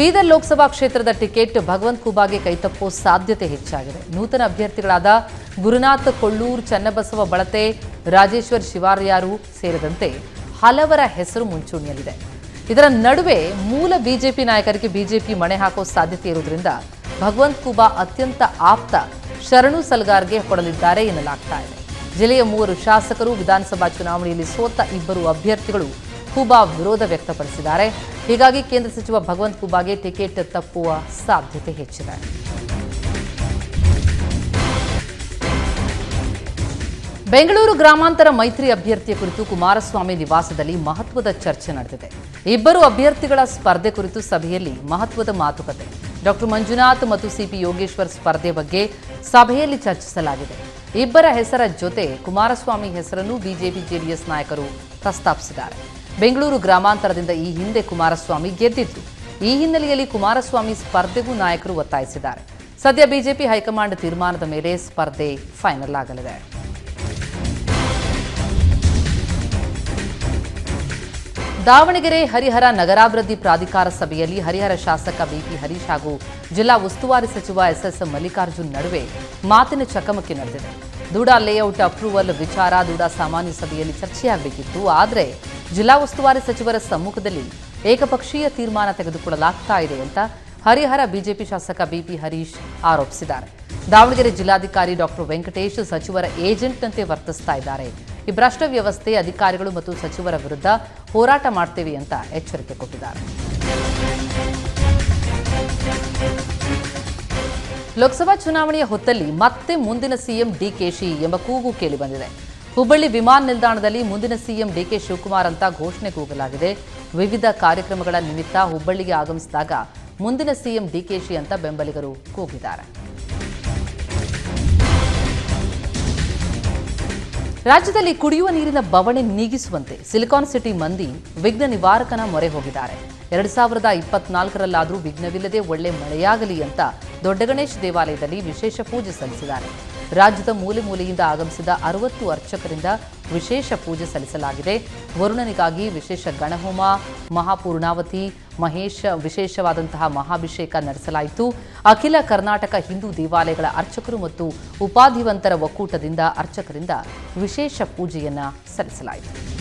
ಬೀದರ್ ಲೋಕಸಭಾ ಕ್ಷೇತ್ರದ ಟಿಕೆಟ್ ಭಗವಂತ್ ಖೂಬಾಗೆ ಕೈತಪ್ಪೋ ಸಾಧ್ಯತೆ ಹೆಚ್ಚಾಗಿದೆ. ನೂತನ ಅಭ್ಯರ್ಥಿಗಳಾದ ಗುರುನಾಥ್ ಕೊಳ್ಳೂರ್ ಚನ್ನಬಸವ ಬಳತೆ, ರಾಜೇಶ್ವರ್ ಶಿವಾರ್ಯಾರು ಸೇರಿದಂತೆ ಹಲವರ ಹೆಸರು ಮುಂಚೂಣಿಯಲ್ಲಿದೆ. ಇದರ ನಡುವೆ ಮೂಲ ಬಿಜೆಪಿ ನಾಯಕರಿಗೆ ಬಿಜೆಪಿ ಮಣೆ ಹಾಕೋ ಸಾಧ್ಯತೆ ಇರುವುದರಿಂದ ಭಗವಂತ್ ಖೂಬಾ ಅತ್ಯಂತ ಆಪ್ತ ಶರಣು ಸಲ್ಗಾರ್ಗೆ ಕೊಡಲಿದ್ದಾರೆ ಎನ್ನಲಾಗ್ತಾ ಇದೆ. ಜಿಲ್ಲೆಯ ಮೂವರು ಶಾಸಕರು ವಿಧಾನಸಭಾ ಚುನಾವಣೆಯಲ್ಲಿ ಸೋತ ಇಬ್ಬರು ಅಭ್ಯರ್ಥಿಗಳು ಖೂಬಾ ವಿರೋಧ ವ್ಯಕ್ತಪಡಿಸಿದ್ದಾರೆ. ಹೀಗಾಗಿ ಕೇಂದ್ರ ಸಚಿವ ಭಗವಂತ್ ಖೂಬಾಗೆ ಟಿಕೆಟ್ ತಪ್ಪುವ ಸಾಧ್ಯತೆ ಹೆಚ್ಚಿದೆ. ಬೆಂಗಳೂರು ಗ್ರಾಮಾಂತರ ಮೈತ್ರಿ ಅಭ್ಯರ್ಥಿಯ ಕುರಿತು ಕುಮಾರಸ್ವಾಮಿ ನಿವಾಸದಲ್ಲಿ ಮಹತ್ವದ ಚರ್ಚೆ ನಡೆದಿದೆ. ಇಬ್ಬರು ಅಭ್ಯರ್ಥಿಗಳ ಸ್ಪರ್ಧೆ ಕುರಿತು ಸಭೆಯಲ್ಲಿ ಮಹತ್ವದ ಮಾತುಕತೆ. ಡಾಕ್ಟರ್ ಮಂಜುನಾಥ್ ಮತ್ತು ಸಿಪಿ ಯೋಗೇಶ್ವರ್ ಸ್ಪರ್ಧೆ ಬಗ್ಗೆ ಸಭೆಯಲ್ಲಿ ಚರ್ಚಿಸಲಾಗಿದೆ. ಇಬ್ಬರ ಹೆಸರ ಜೊತೆ ಕುಮಾರಸ್ವಾಮಿ ಹೆಸರನ್ನು ಬಿಜೆಪಿ ಜೆಡಿಎಸ್ ನಾಯಕರು ಪ್ರಸ್ತಾಪಿಸಿದ್ದಾರೆ. ಬೆಂಗಳೂರು ಗ್ರಾಮಾಂತರದಿಂದ ಈ ಹಿಂದೆ ಕುಮಾರಸ್ವಾಮಿ ಗೆದ್ದಿದ್ದು. ಈ ಹಿನ್ನೆಲೆಯಲ್ಲಿ ಕುಮಾರಸ್ವಾಮಿ ಸ್ಪರ್ಧೆಗೂ ನಾಯಕರು ಒತ್ತಾಯಿಸಿದ್ದಾರೆ. ಸದ್ಯ ಬಿಜೆಪಿ ಹೈಕಮಾಂಡ್ ತೀರ್ಮಾನದ ಮೇಲೆ ಸ್ಪರ್ಧೆ ಫೈನಲ್ ಆಗಲಿದೆ. ದಾವಣಗೆರೆ ಹರಿಹರ ನಗರಾಭಿವೃದ್ಧಿ ಪ್ರಾಧಿಕಾರ ಸಭೆಯಲ್ಲಿ ಹರಿಹರ ಶಾಸಕ ಬಿಪಿ ಹರೀಶ್ ಹಾಗೂ ಜಿಲ್ಲಾ ಉಸ್ತುವಾರಿ ಸಚಿವ ಎಸ್ಎಸ್ ಮಲ್ಲಿಕಾರ್ಜುನ್ ನಡುವೆ ಮಾತಿನ ಚಕಮಕಿ ನಡೆದಿದೆ. ದೂಡಾ ಲೇಔಟ್ ಅಪ್ರೂವಲ್ ವಿಚಾರ ದೂಡಾ ಸಾಮಾನ್ಯ ಸಭೆಯಲ್ಲಿ ಚರ್ಚೆಯಾಗಬೇಕಿತ್ತು, ಆದರೆ ಜಿಲ್ಲಾ ಉಸ್ತುವಾರಿ ಸಚಿವರ ಸಮ್ಮುಖದಲ್ಲಿ ಏಕಪಕ್ಷೀಯ ತೀರ್ಮಾನ ತೆಗೆದುಕೊಳ್ಳಲಾಗ್ತಾ ಇದೆ ಅಂತ ಹರಿಹರ ಬಿಜೆಪಿ ಶಾಸಕ ಬಿಪಿ ಹರೀಶ್ ಆರೋಪಿಸಿದ್ದಾರೆ. ದಾವಣಗೆರೆ ಜಿಲ್ಲಾಧಿಕಾರಿ ಡಾಕ್ಟರ್ ವೆಂಕಟೇಶ್ ಸಚಿವರ ಏಜೆಂಟ್ನಂತೆ ವರ್ತಿಸ್ತಾ ಇದ್ದಾರೆ. ಈ ಭ್ರಷ್ಟ ವ್ಯವಸ್ಥೆ ಅಧಿಕಾರಿಗಳು ಮತ್ತು ಸಚಿವರ ವಿರುದ್ಧ ಹೋರಾಟ ಮಾಡ್ತೇವೆ ಅಂತ ಎಚ್ಚರಿಕೆ ಕೊಟ್ಟಿದ್ದಾರೆ. ಲೋಕಸಭಾ ಚುನಾವಣೆಯ ಹೊತ್ತಲ್ಲಿ ಮತ್ತೆ ಮುಂದಿನ ಸಿಎಂ ಡಿಕೆಶಿ ಎಂಬ ಕೂಗು ಕೇಳಿಬಂದಿದೆ ಹುಬ್ಬಳ್ಳಿ ವಿಮಾನ ನಿಲ್ದಾಣದಲ್ಲಿ ಮುಂದಿನ ಸಿಎಂ ಡಿಕೆ ಶಿವಕುಮಾರ್ ಅಂತ ಘೋಷಣೆ ಕೂಗಲಾಗಿದೆ. ವಿವಿಧ ಕಾರ್ಯಕ್ರಮಗಳ ನಿಮಿತ್ತ ಹುಬ್ಬಳ್ಳಿಗೆ ಆಗಮಿಸಿದಾಗ ಮುಂದಿನ ಸಿಎಂ ಡಿಕೆಶಿ ಅಂತ ಬೆಂಬಲಿಗರು ಕೂಗಿದ್ದಾರೆ. ರಾಜ್ಯದಲ್ಲಿ ಕುಡಿಯುವ ನೀರಿನ ಬವಣೆ ನೀಗಿಸುವಂತೆ ಸಿಲಿಕಾನ್ ಸಿಟಿ ಮಂದಿ ವಿಘ್ನ ನಿವಾರಕನ ಮೊರೆ ಹೋಗಿದ್ದಾರೆ. ಎರಡ್ ಸಾವಿರದ ಇಪ್ಪತ್ನಾಲ್ಕರಲ್ಲಾದರೂ ವಿಘ್ನವಿಲ್ಲದೆ ಒಳ್ಳೆ ಮಳೆಯಾಗಲಿ ಅಂತ ದೊಡ್ಡ ಗಣೇಶ್ ದೇವಾಲಯದಲ್ಲಿ ವಿಶೇಷ ಪೂಜೆ ಸಲ್ಲಿಸಿದ್ದಾರೆ. ರಾಜ್ಯದ ಮೂಲೆ ಮೂಲೆಯಿಂದ ಆಗಮಿಸಿದ ಅರವತ್ತು ಅರ್ಚಕರಿಂದ ವಿಶೇಷ ಪೂಜೆ ಸಲ್ಲಿಸಲಾಗಿದೆ. ವರುಣನಿಗಾಗಿ ವಿಶೇಷ ಗಣಹೋಮ, ಮಹಾಪೂರ್ಣಾವತಿ, ಮಹೇಶ ವಿಶೇಷವಾದಂತಹ ಮಹಾಭಿಷೇಕ ನಡೆಸಲಾಯಿತು. ಅಖಿಲ ಕರ್ನಾಟಕ ಹಿಂದೂ ದೇವಾಲಯಗಳ ಅರ್ಚಕರು ಮತ್ತು ಉಪಾಧಿವಂತರ ಒಕ್ಕೂಟದಿಂದ ಅರ್ಚಕರಿಂದ ವಿಶೇಷ ಪೂಜೆಯನ್ನು ಸಲ್ಲಿಸಲಾಯಿತು.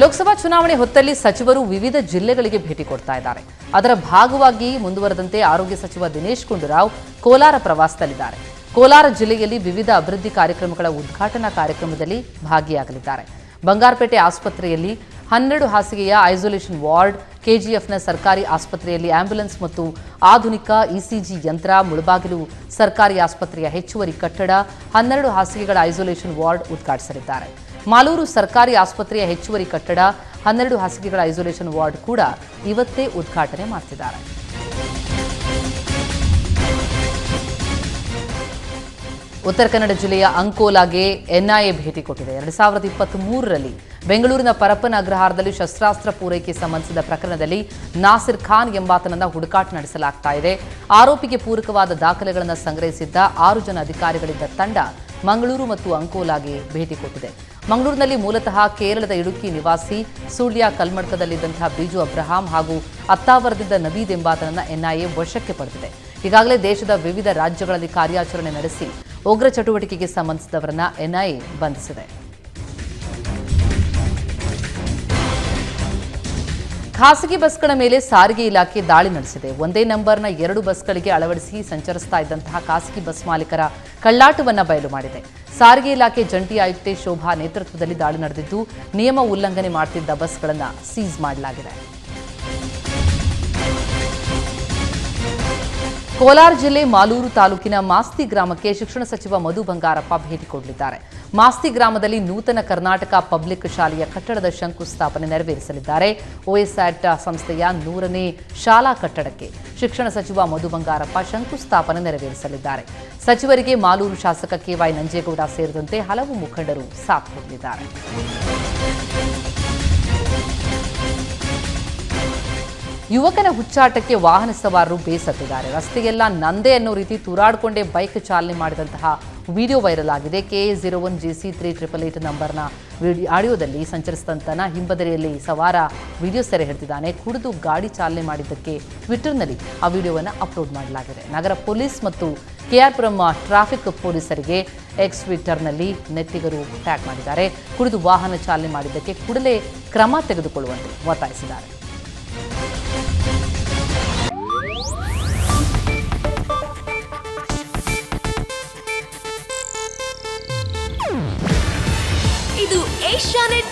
ಲೋಕಸಭಾ ಚುನಾವಣೆ ಹೊತ್ತಲ್ಲಿ ಸಚಿವರು ವಿವಿಧ ಜಿಲ್ಲೆಗಳಿಗೆ ಭೇಟಿ ಕೊಡ್ತಾ ಇದ್ದಾರೆ. ಅದರ ಭಾಗವಾಗಿ ಮುಂದುವರೆದಂತೆ ಆರೋಗ್ಯ ಸಚಿವ ದಿನೇಶ್ ಗುಂಡೂರಾವ್ ಕೋಲಾರ ಪ್ರವಾಸದಲ್ಲಿದ್ದಾರೆ. ಕೋಲಾರ ಜಿಲ್ಲೆಯಲ್ಲಿ ವಿವಿಧ ಅಭಿವೃದ್ಧಿ ಕಾರ್ಯಕ್ರಮಗಳ ಉದ್ಘಾಟನಾ ಕಾರ್ಯಕ್ರಮದಲ್ಲಿ ಭಾಗಿಯಾಗಲಿದ್ದಾರೆ. ಬಂಗಾರಪೇಟೆ ಆಸ್ಪತ್ರೆಯಲ್ಲಿ ಹನ್ನೆರಡು ಹಾಸಿಗೆಯ ಐಸೋಲೇಷನ್ ವಾರ್ಡ್, ಕೆಜಿಎಫ್ನ ಸರ್ಕಾರಿ ಆಸ್ಪತ್ರೆಯಲ್ಲಿ ಆಂಬ್ಯುಲೆನ್ಸ್ ಮತ್ತು ಆಧುನಿಕ ಇಸಿಜಿ ಯಂತ್ರ, ಮುಳಬಾಗಿಲು ಸರ್ಕಾರಿ ಆಸ್ಪತ್ರೆಯ ಹೆಚ್ಚುವರಿ ಕಟ್ಟಡ, ಹನ್ನೆರಡು ಹಾಸಿಗೆಗಳ ಐಸೋಲೇಷನ್ ವಾರ್ಡ್ ಉದ್ಘಾಟಿಸಲಿದ್ದಾರೆ. ಮಾಲೂರು ಸರ್ಕಾರಿ ಆಸ್ಪತ್ರೆಯ ಹೆಚ್ಚುವರಿ ಕಟ್ಟಡ, ಹನ್ನೆರಡು ಹಾಸಿಗೆಗಳ ಐಸೋಲೇಷನ್ ವಾರ್ಡ್ ಕೂಡ ಇವತ್ತೇ ಉದ್ಘಾಟನೆ ಮಾಡ್ತಿದ್ದಾರೆ. ಉತ್ತರ ಕನ್ನಡ ಜಿಲ್ಲೆಯ ಅಂಕೋಲಾಗೆ ಎನ್ಐಎ ಭೇಟಿ ಕೊಟ್ಟಿದೆ. ಎರಡು ಸಾವಿರದ ಇಪ್ಪತ್ತ್ ಮೂರರಲ್ಲಿ ಬೆಂಗಳೂರಿನ ಪರಪ್ಪನ ಅಗ್ರಹಾರದಲ್ಲಿ ಶಸ್ತ್ರಾಸ್ತ್ರ ಪೂರೈಕೆ ಸಂಬಂಧಿಸಿದ ಪ್ರಕರಣದಲ್ಲಿ ನಾಸಿರ್ ಖಾನ್ ಎಂಬಾತನನ್ನ ಹುಡುಕಾಟ ನಡೆಸಲಾಗ್ತಾ ಇದೆ. ಆರೋಪಿಗೆ ಪೂರಕವಾದ ದಾಖಲೆಗಳನ್ನು ಸಂಗ್ರಹಿಸಿದ್ದ ಆರು ಜನ ಅಧಿಕಾರಿಗಳಿದ್ದ ತಂಡ ಮಂಗಳೂರು ಮತ್ತು ಅಂಕೋಲಾಗೆ ಭೇಟಿ ಕೊಟ್ಟಿದೆ. ಮಂಗಳೂರಿನಲ್ಲಿ ಮೂಲತಃ ಕೇರಳದ ಇಡುಕಿ ನಿವಾಸಿ ಸುಳ್ಯ ಕಲ್ಮಡ್ಕದಲ್ಲಿದ್ದಂತಹ ಬಿಜು ಅಬ್ರಹಾಂ ಹಾಗೂ ಅತ್ತಾವರದಿದ್ದ ನವೀದ್ ಎಂಬಾತನನ್ನ ಎನ್ಐಎ ವಶಕ್ಕೆ ಪಡೆದಿದೆ. ಈಗಾಗಲೇ ದೇಶದ ವಿವಿಧ ರಾಜ್ಯಗಳಲ್ಲಿ ಕಾರ್ಯಾಚರಣೆ ನಡೆಸಿ, ಉಗ್ರ ಚಟುವಟಿಕೆಗೆ ಸಂಬಂಧಿಸಿದವರನ್ನ ಎನ್ಐಎ ಬಂಧಿಸಿದೆ. ಖಾಸಗಿ ಬಸ್ಗಳ ಮೇಲೆ ಸಾರಿಗೆ ಇಲಾಖೆ ದಾಳಿ ನಡೆಸಿದೆ. ಒಂದೇ ನಂಬರ್ನ ಎರಡು ಬಸ್ಗಳಿಗೆ ಅಳವಡಿಸಿ ಸಂಚರಿಸ್ತಾ ಇದ್ದಂತಹ ಖಾಸಗಿ ಬಸ್ ಮಾಲೀಕರ ಕಳ್ಳಾಟವನ್ನು ಬಯಲು ಮಾಡಿದೆ. ಸಾರಿಗೆ ಇಲಾಖೆ ಜಂಟಿ ಆಯುಕ್ತೆ ಶೋಭಾ ನೇತೃತ್ವದಲ್ಲಿ ದಾಳಿ ನಡೆದಿದ್ದು, ನಿಯಮ ಉಲ್ಲಂಘನೆ ಮಾಡ್ತಿದ್ದ ಬಸ್ಗಳನ್ನು ಸೀಸ್ ಮಾಡಲಾಗಿದೆ. ಕೋಲಾರ ಜಿಲ್ಲೆ ಮಾಲೂರು ತಾಲೂಕಿನ ಮಾಸ್ತಿ ಗ್ರಾಮಕ್ಕೆ ಶಿಕ್ಷಣ ಸಚಿವ ಮಧು ಬಂಗಾರಪ್ಪ ಭೇಟಿ ಕೊಡಲಿದ್ದಾರೆ. ಮಾಸ್ತಿ ಗ್ರಾಮದಲ್ಲಿ ನೂತನ ಕರ್ನಾಟಕ ಪಬ್ಲಿಕ್ ಶಾಲೆಯ ಕಟ್ಟಡದ ಶಂಕುಸ್ಥಾಪನೆ ನೆರವೇರಿಸಲಿದ್ದಾರೆ. ಓಎಸ್ಆಟ್ ಸಂಸ್ಥೆಯ ನೂರನೇ ಶಾಲಾ ಕಟ್ಟಡಕ್ಕೆ ಶಿಕ್ಷಣ ಸಚಿವ ಮಧು ಬಂಗಾರಪ್ಪ ಶಂಕುಸ್ಥಾಪನೆ ನೆರವೇರಿಸಲಿದ್ದಾರೆ. ಸಚಿವರಿಗೆ ಮಾಲೂರು ಶಾಸಕ ಕೆವೈ ನಂಜೇಗೌಡ ಸೇರಿದಂತೆ ಹಲವು ಮುಖಂಡರು ಸಾಥ್ ಕೊಡಲಿದ್ದಾರೆ. ಯುವಕನ ಹುಚ್ಚಾಟಕ್ಕೆ ವಾಹನ ಸವಾರರು ಬೇಸತ್ತಿದ್ದಾರೆ. ರಸ್ತೆಗೆಲ್ಲ ನಂದೇ ಅನ್ನೋ ರೀತಿ ತೂರಾಡಿಕೊಂಡೇ ಬೈಕ್ ಚಾಲನೆ ಮಾಡಿದಂತಹ ವಿಡಿಯೋ ವೈರಲ್ ಆಗಿದೆ. K A zero one G C three triple eight ನಂಬರ್ನ ವಿಡಿಯೋ ಆಡಿಯೋದಲ್ಲಿ ಸಂಚರಿಸಿದಂತನ ಹಿಂಬದರಿಯಲ್ಲಿ ಸವಾರ ವಿಡಿಯೋ ಸೆರೆ ಹಿಡಿದಿದ್ದಾನೆ. ಕುಡಿದು ಗಾಡಿ ಚಾಲನೆ ಮಾಡಿದ್ದಕ್ಕೆ ಟ್ವಿಟರ್ನಲ್ಲಿ ಆ ವಿಡಿಯೋವನ್ನು ಅಪ್ಲೋಡ್ ಮಾಡಲಾಗಿದೆ. ನಗರ ಪೊಲೀಸ್ ಮತ್ತು ಕೆಆರ್ಪುರಂ ಟ್ರಾಫಿಕ್ ಪೊಲೀಸರಿಗೆ ಎಕ್ಸ್ ಟ್ವಿಟರ್ನಲ್ಲಿ ನೆಟ್ಟಿಗರು ಟ್ಯಾಗ್ ಮಾಡಿದ್ದಾರೆ. ಕುಡಿದು ವಾಹನ ಚಾಲನೆ ಮಾಡಿದ್ದಕ್ಕೆ ಕೂಡಲೇ ಕ್ರಮ ತೆಗೆದುಕೊಳ್ಳುವಂತೆ ಒತ್ತಾಯಿಸಿದ್ದಾರೆ.